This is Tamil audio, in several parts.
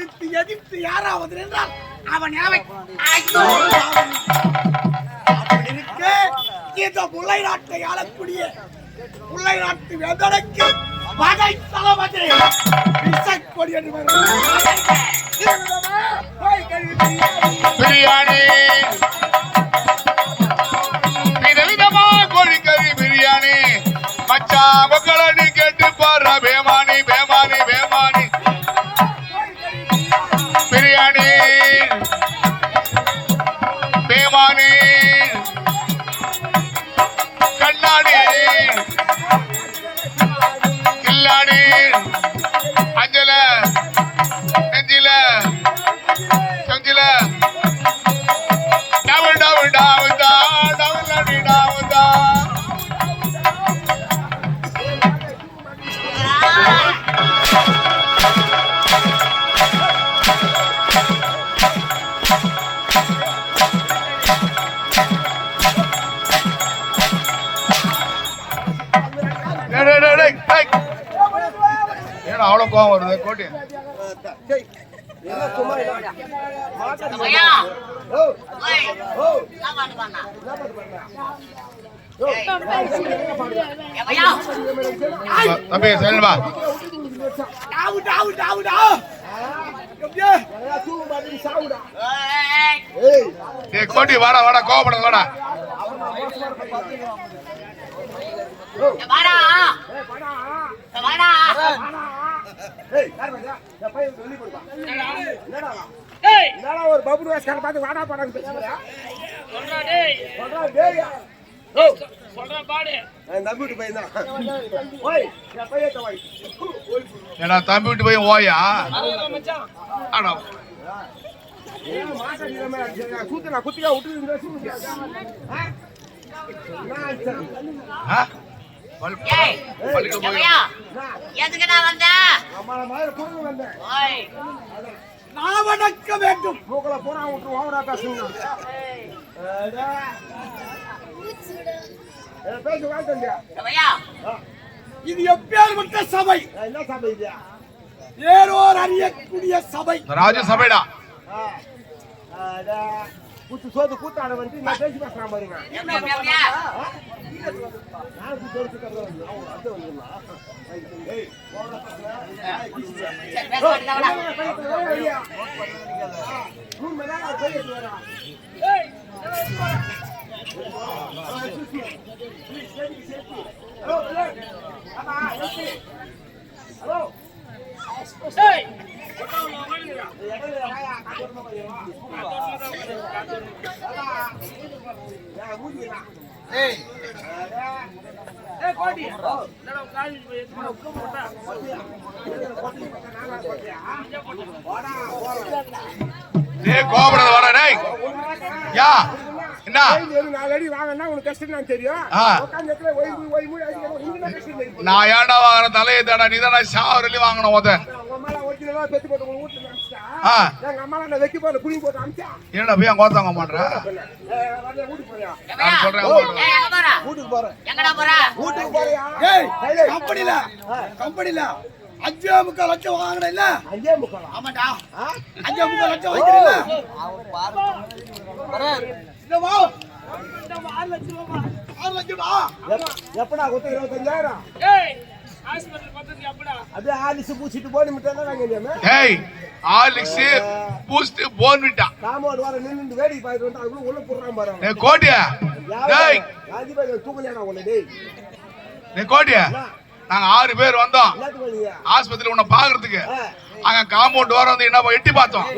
எதிர்த்து எதிர்த்து யாராவது நின்றால் அவன் யாவை அவன். இருக்க. இந்த முல்லை நாட்டை ஆளக்கூடிய முல்லை நாட்டு வேந்தனுக்கு பகை தளபதி? கொடி என்று பிரியாணி. விதவிதமா கோழிக்கறி பிரியாணி. மச்சா மக்கள் மக்களடி கேட்டு பாரு பிரியாணி. அவ்வளோ கோவம் வருது. கோட்டி தம்பி செல்வா. கோட்டி வாடா வாடா கோவப்படாத வாடா. வாடா. வாடா. என்னடா? ஒரு பபுரு வாசக்கார பார்த்து வாடா படம் பேசுறியா சொல்றா டேய்! ஓ சொல்றா பாடு. பையன் ஓய் என் பையன் தவாய் ஏடா தம்பி விட்டு போய் ஓயா? ஆடா. நான் குத்தியா விட்டு எதுக்கு நான் வந்தேன்? நான் வணக்க வேண்டும். மூக்கல போனா விட்டு ஓவரா பேசுங்க. பேசு இது எப்பேற்பட்ட சபை? என்ன சாப்பிடு இது? ஏறோர் அறியக்கூடிய சபை. இந்த ராஜ சபைடா கூத்து சோது கூத்தாட வந்து நான் பேசி பேசுறேன் பாருங்க. எப்படி எப்படி அப்படியா நான் கூத்து வந்து டேய். யா என்ன? நாலு அடி வாங்கினா உனக்கு கஷ்டம் நான் தெரியும் நான் ஏன்டா வாங்குறேன் தலையை தேடா நீ தானா ஷாவரிலி வாங்கணும் ஒருத்தன் பெத்து போட்டு உங்க வீட்டுல அனுப்பிச்சா ஆ எங்க அம்மா நான் வைக்க போற புளி போட்டு அனுப்பிச்சா என்னடா போய் அங்க ஓத்தாங்க மாட்டேற வரல வீட்டுக்கு போறியா? நான் சொல்றேன் வீட்டுக்கு போறேன் எங்கடா போற? வீட்டுக்கு போறியா? ஏய் கம்பெனில கம்பெனில அஞ்சே முக்கால் லட்சம் வாங்கின இல்ல அஞ்சே முக்காலா? ஆமாடா. அஞ்சே முக்கால் லட்சம் வாங்கிக்கிறீல்ல இல்லவா ஆறு லட்சம் ஆறு லட்சமா எப்படா கொடுத்த இருபத்தஞ்சாயிரம்? அப்படியே? ஆலிசு பூச்சிட்டு போன மிட்டாங்க நாங்க இல்லையாமே டேய் ஆலிக்ஸ் பூஸ்ட் போன்விட்டா காமோடு வர நின்று வேடிக்கை பார்த்துட்டு வந்து அதுக்குள்ள உள்ள போடுறான் பாருங்க டேய் கோட்டியா? டேய். காஞ்சி பாய் தூக்கலையாடா உன்னை டேய்? டேய் கோட்டியா? நாங்க ஆறு பேர் வந்தோம். ஆஸ்பத்திரி உன்னை பாக்குறதுக்கு. அங்க காம்பவுண்ட் வர வந்து என்ன எட்டி பார்த்தோம்.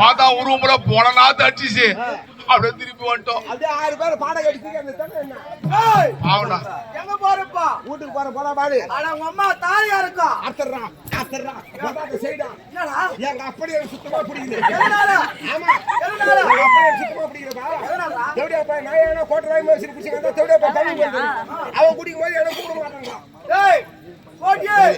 பார்த்தா உருவம் பூரா போன நாத்து அடிச்சிச்சு அப்படியே திருப்பி வந்துட்டோம். அப்படியே ஆறு பேர் பாடம் கட்டிட்டு அந்த தானே என்ன ஏய்! ஆவண்டா எங்க போறப்பா? வீட்டுக்கு போற போடா பாடு. ஆனா உங்க அம்மா தாலியா இருக்கா? அத்தர்றா அத்தர்றா கொண்டாட்ட செய்டா என்னடா? எங்க அப்படியே சுத்தமா பிடிக்குது? ஆமா. அப்படியே சுத்தமா பிடிக்குதுப்பா? தேவடியா பா நான் ஏன்னா கோட்டை வாங்கி மேய்ச்சி குடிச்சிங்க தேவடியா பா தண்ணி போடுது அவன் குடிக்கும் போது எனக்கு கூட மாட்டாங்க ஏய் கோட்டி உன்னை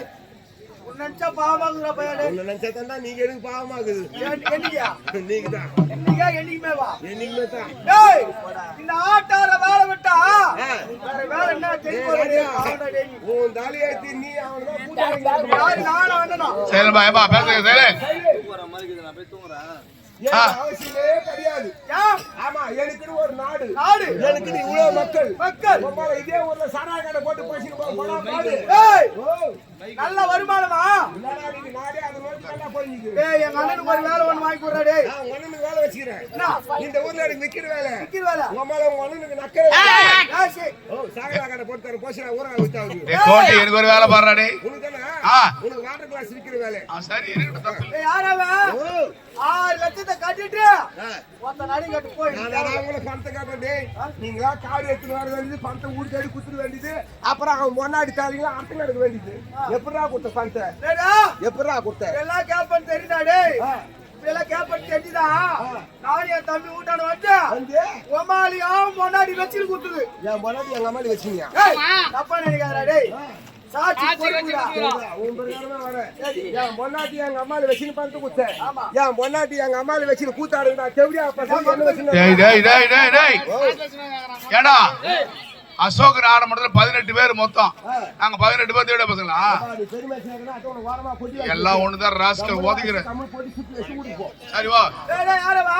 நினைச்சா பாவமாகுதுடா பையனே. உன்னை நினைச்சா நீங்க எனக்கு பாவமாகுது என்- என்னைக்கா? நீங்க தான் என்னைக்கா, என்னைக்குமே வா. என்னைக்குமே தான் டேய், இந்த ஆட்டார வேலை விட்டா. வேற வேலை என்ன தெரியும் நீ. உன் தாலியாத்தி நீ கூட்டாளி யாரு நானா வந்தனா? சைலன்பா ஏப்பா பேசுங்க சைலன் எனக்கு அவசியமே கிடையாது ஏன்? ஆமா எனக்குன்னு ஒரு நாடு நாடு, எனக்கு நீ இவ்வளவு மக்கள் மக்கள். இதே ஊர்ல சாரா கடை போட்டு பேசிட்டு போனா பாடு டேய், ஓ, நல்ல வருமானமா. டேய் எங்க அண்ணனுக்கு ஒரு வேலை ஒண்ணு வாங்கி கொடுறா டேய். நான் அண்ணனுக்கு வேலை வச்சுக்கிறேன்? இந்த ஊர்ல எனக்கு விக்கிற வேலை. விக்கிற வேலை? உங்க மேல உங்க அண்ணனுக்கு. ஓ கடை போட்டு தர டேய் கோட்டி எனக்கு ஒரு வேலை பாடுறா டேய். உனக்கு தானே ஆ. உனக்கு வாட்டர் கிளாஸ் விக்கிற வேலை. ஆ, சரி டேய், ஆறு லட்சத்தை கட்டிட்டு. ஒத்த நடி கட்டு போய் நான் தான் அவங்கள பணத்தை காட்டுறேன் டேய். நீங்களா கார் எடுத்துட்டு வர வேண்டியது பணத்தை ஊடி தேடி வேண்டியது. அப்புறம் அவன் முன்னாடி தாரீங்களா அர்த்தம் எடுக்க வேண்டியது. எப்படா கொடுத்த டேடா, எப்படா கொடுத்த? எல்லாம் கேப்பன் தெரியுதா டேய்? ஆ. இதெல்லாம் கேப்பன் தெரியுதா. நான் என் தம்பி வீட்டான வந்து வந்து? ஒமாலியும் முன்னாடி குத்துது என் முன்னாடி எங்க அம்மாடி வச்சுங்க தப்பா நினைக்காதடா டேய். கூத்தாடுடா தெவிடியா பசங்க என்ன வச்சுன்னு டேய் டேய் டேய் டேய் டேய் ஏடா அசோக் நாடு மண்டல பதினெட்டு பேர் மொத்தம் நாங்க பதினெட்டு பேர் தேட பசங்களா. எல்லாம் ஒண்ணுதான் ராஸ்கல் ஒதுக்கிறேன். சரி வா. டேய், டேய், யாரு வா?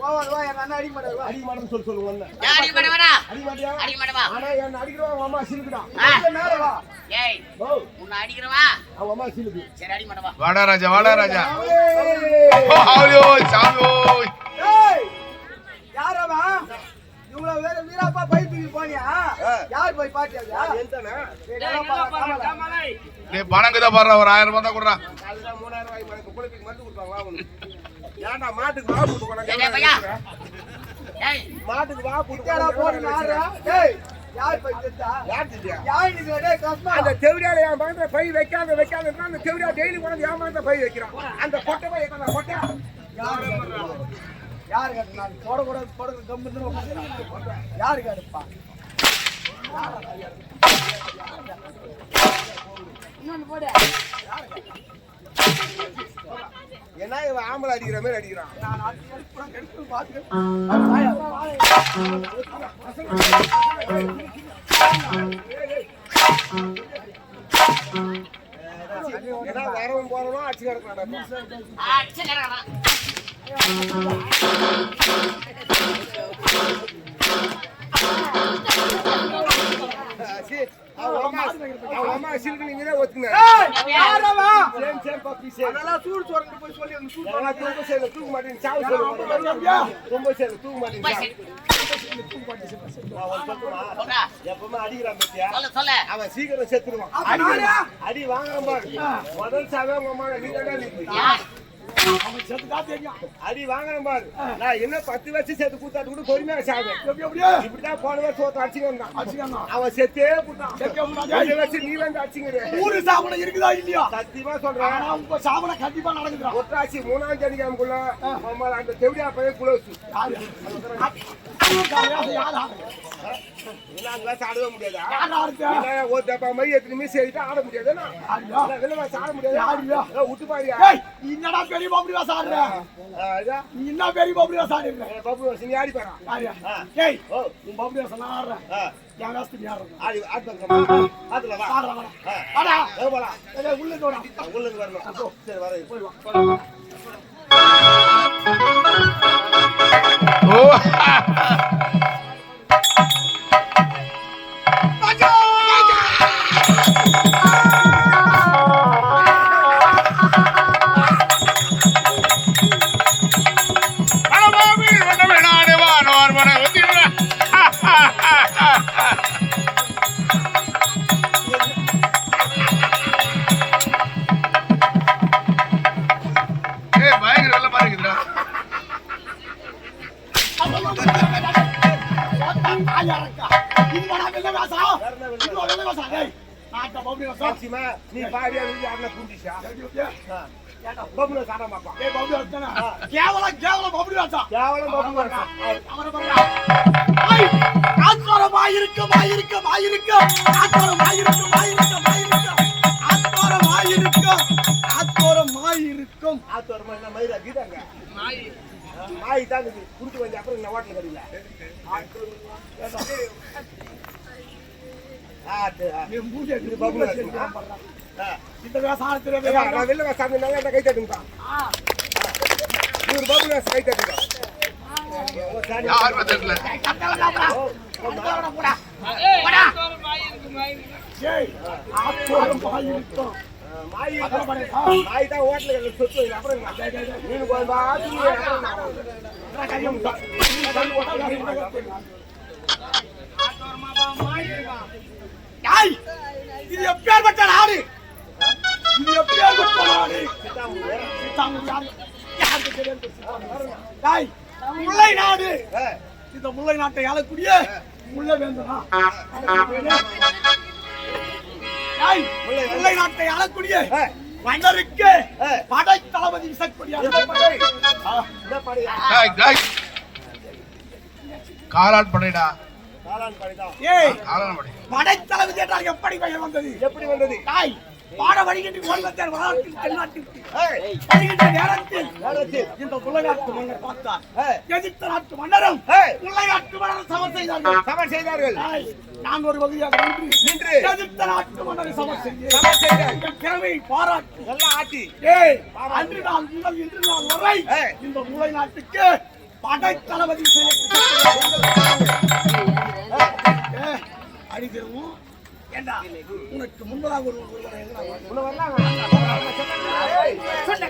வா, வா, வா, எங்க அண்ணன் அடிக்க மாட்டாரு, வா. அடிக்க மாட்டேன்னு சொல்லி சொல்லுங்க ஒண்ணு. ஏன் அடிக்க மாட்டேவனா அடிக்க மாட்டியா அடிக்க மாட்டேவா ஆனா என்ன அடிக்கிறவன் அவன் அம்மா சிலுக்குடா. இல்ல, மேல வா. ஏய் ஓ உன்னை அடிக்கிறவா அவன் அம்மா சிலுக்கு. சரி அடிக்க மாட்டேவா வாடா ராஜா வாடா ராஜா. சாமி இவ்வளவு பேரு வீராப்பா பைத்துக்கு போனியா. யார் போய் பாத்தியா எந்தனா? டேய் பணங்க தான் பாடுறா ஒரு ஆயிரம் ரூபாய் தான் கொடுறா மூணாயிரம் ரூபாய் குழந்தைக்கு மருந்து கொடுப்பாங்க, வா உனக்கு. ஏன்டா மாட்டுக்கு வா போட்டு போனாங்க? டேய், பையா. ஏய் மாட்டுக்கு வா போட்டு குட்டியாடா போடு போனாங்க. நாடுறா. டேய், யார் போய் செத்தா? யார் நீங்க? கஸ்மா. அந்த தெவிடியால என் மகன்கிட்ட பை வைக்காத வைக்காதன்னா அந்த தெவிடியா டெய்லி கொண்டு மகன்கிட்ட பை வைக்கிறான் அந்த கொட்டை பை வைக்காத கொட்டை யாரு? யாரு கட்டுனா? போடக்கூடாது, கம்முன்னு உட்காருடா. யாரு கட்டுப்பா? என்ன இவன் ஆம்பளை அடிக்கிற மாதிரி அடிக்கிறான். ஏன்னா வரவும் போறவனும் அடிச்சு கிடக்கிறான் அடிச்சு கிடக்குறான். ரொம்ப சேல தூக்க மாட்டேன் அடிக்கிறான் பத்தியா அவன் சீக்கிரம் செத்துருவான் அடி வாங்குறான் பாரு முதல் சாவே உங்க அம்மா நீ தான் அடி வாங்குறேன் பாரு. நான் என்ன பத்து வருஷம் சேர்த்து கூத்தாட்டு கூட பொறுமையா எப்படி? இப்படிதான் போன வருஷம். அவன் செத்தே போட்டான். வருஷம் நீ வந்து அடிச்சுங்க ஊரு சாப்பிட இருக்குதா இல்லையா? சத்தியமா சொல்றேன். உங்க சாப்பிட கண்டிப்பா மூணாம் நம்ம அந்த தெவிடியா பையன் குளோசு ஆடவே முடியாதா? ஒரு டப்பா மை எத்தனை மீஸ் எழுதிட்டு ஆட ஆடுறியா? ஆட முடியாது. விட்டு பாரியா. என்னடா பெரிய பாபுடியா சாடுற நீ என்ன பெரிய பாபுடியா சாடுற பப்பு நீ ஆடி பாரா. ஏய், ஓ உன் பாபுடியா சொன்னா ஆடுற. ஆ, என் வேஸ்து நீ ஆடுற. ஆடி ஆடி பாருங்க ஆத்துல வா ஆடுறா, வாடா. ஆ. வாடா. ஏய், போலாம் ஏய், உள்ள இருந்து வாடா. உள்ள இருந்து வரணும் சரி வர போய் வா. ஓ மாப்பிள்ள பூந்துச்சா பபுல சாட மாப்பா ஏ பபுல வச்சானா கேவல கேவல பபுல வச்சா கேவல பபுல வச்சா அவன பாருடா ஐ ஆத்மரமா இருக்கு மாயிருக்கு மாயிருக்கு ஆத்மரமா இருக்கு மாயிருக்கு மாயிருக்கு ஆத்மரமா இருக்கு ஆத்மரமா இருக்கும் ஆத்மரமா என்ன மயிரா இந்த விவசாயத்துல ஏப்பா, நான் வெளில நல்லா கை தட்டுங்கப்பா நூறு பாபு கை தட்டுங்க மாய் தான் சொத்து அப்புறம் மீன் இது எப்பேற்பட்ட நாடு தெரியாது சித்தாமூர்? ஏய், முல்லை நாடு. இந்த முல்லை நாட்டை ஆளக்கூடிய முல்லை வேந்தனா முல்லை நாட்டை ஆளக்கூடிய. மன்னருக்கு. படை தளபதி. காலாட் படைடா காளான் பாடிதான். ஏய் காலான் படை படை தளபதி என்றால் எப்படி பெயர் வந்தது எப்படி வந்தது தாய் பாட தென்னாட்டிற்கு வருகின்ற நேரத்தில். இந்த நாட்டு மன்னர் பார்த்தார் எதிர்த்த நாட்டு மன்னரும் நாட்டு மன்னர் சமர் செய்தார்கள். சமர் செய்தார்கள். நான் ஒரு நின்று நின்று எதிர்த்த நாட்டு மன்னரை சமர் செய்தேன். சமர் செய்தார்கள் என் திறமையை பாராட்டு. எல்லாம் ஆட்டி. ஏய் அன்று நாள் முதல் இன்று நாள் வரை. இந்த முல்லை நாட்டுக்கு படை தளபதி செய்ய அடிக்கிறவும் ஏண்டா உனக்கு முன்பதாக ஒரு வரலாம் சுண்ட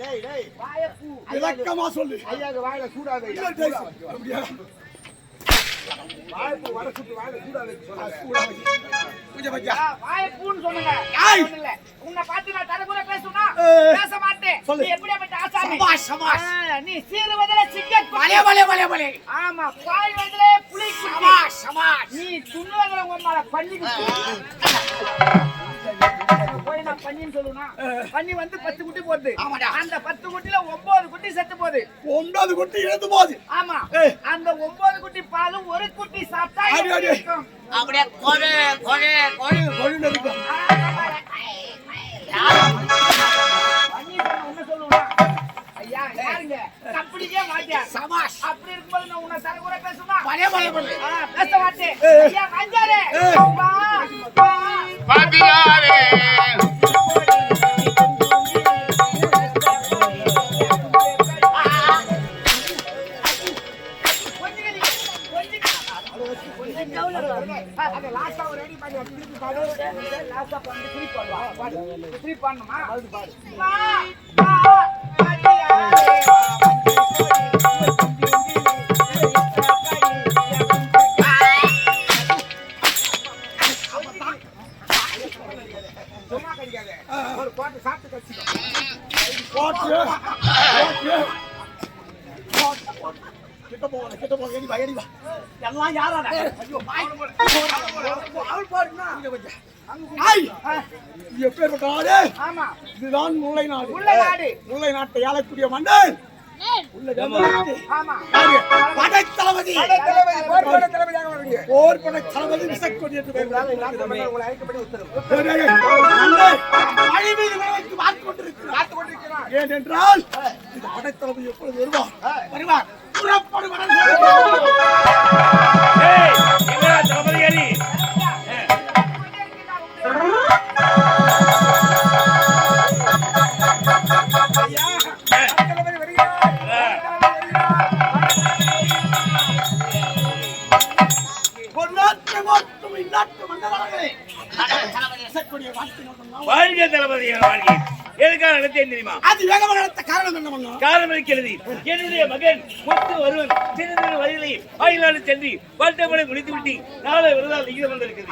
டேய் டேய் விளக்கமா சொல்லு. ஐயாக்கு வாயில சூடாக வாய்ப்பு வர சுட்டு சொல்லுங்க கூட. பூஜை சொல்லுங்க ஏய்! ஒண்ணும் இல்ல. உன்னை பார்த்து நான் தரக்குற பேசுனா. பேச மாட்டேன் சொல்லு. நீ எப்படியாப்பட்ட ஆசாமி சபாஷ், சபாஷ். ஆ, நீ சீருவதில சிங்கம் வலே, வலே, வலே, வலே. ஆமா பாய்வதிலே புலி சபாஷ், சபாஷ். நீ துண்ணுவதில உன் பண்ணி போய் பண்ணின்னு சொல்லுனா பண்ணி வந்து பத்து குட்டி போடுது. அந்த பத்து குட்டில ஒன்பது குட்டி செத்து போகுது ஒன்பது குட்டி இழந்து போகுது ஆமா. அந்த ஒன்பது குட்டி பாலும் ஒரு குட்டி சாப்பிட்டா? அப்படியே கொழு கொழு கொழு கொழுந்து இருக்கும். 妈妈 முல்லை நாட்டை ஆளக்கூடிய மன்னன். தளபதி போர் போட தளபதி விசக்கொடி என்று ஏனென்றால் இந்த படைத்தளபதி எப்பொழுது வருவார்? வருவார். புறப்படுவார். வாழ்க தளபதியே வாழ்க. எதுக்காக நடத்தேன் தெரியுமா? அது வேகமாக நடத்த காரணம் என்ன பண்ணோம் காலம் இருக்கிறது என்னுடைய மகன் முத்து வருவன் சிறிது வயதிலே ஆயிலாடு சென்று வாழ்த்தப்படை முடித்து விட்டு நாளை விருதால் விகிதம் வந்திருக்கிறது.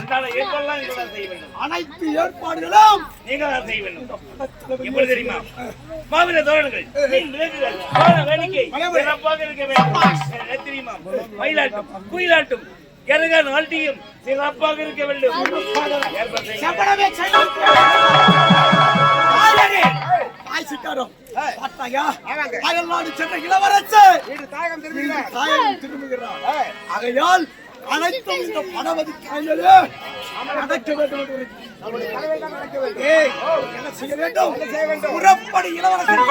உண்டான ஏற்பாடுலாம் நீங்கள் செய்ய வேண்டும். அனைத்து ஏற்பாடுகளும் நீங்கள் தான் செய்ய வேண்டும். எப்பொழுது தெரியுமா? தோரணங்கள் மீன் விலங்குகள் வேடிக்கை சிறப்பாக இருக்க வேண்டும். தெரியுமா? மயிலாட்டும் குயிலாட்டும் கரக நாட்டியம் சிறப்பாக இருக்க வேண்டும். ஆயரே, ஆய்ச்சிக்காரன். பார்த்தாயா? அயல்நாடு சென்ற இளவரசர் தாயகம் திரும்புகிறார். ஆகையால் அனைத்தும் இந்த பணவதி காய்களே நடக்க வேண்டும் என்ன செய்ய வேண்டும்? புறப்படி இளவரசர்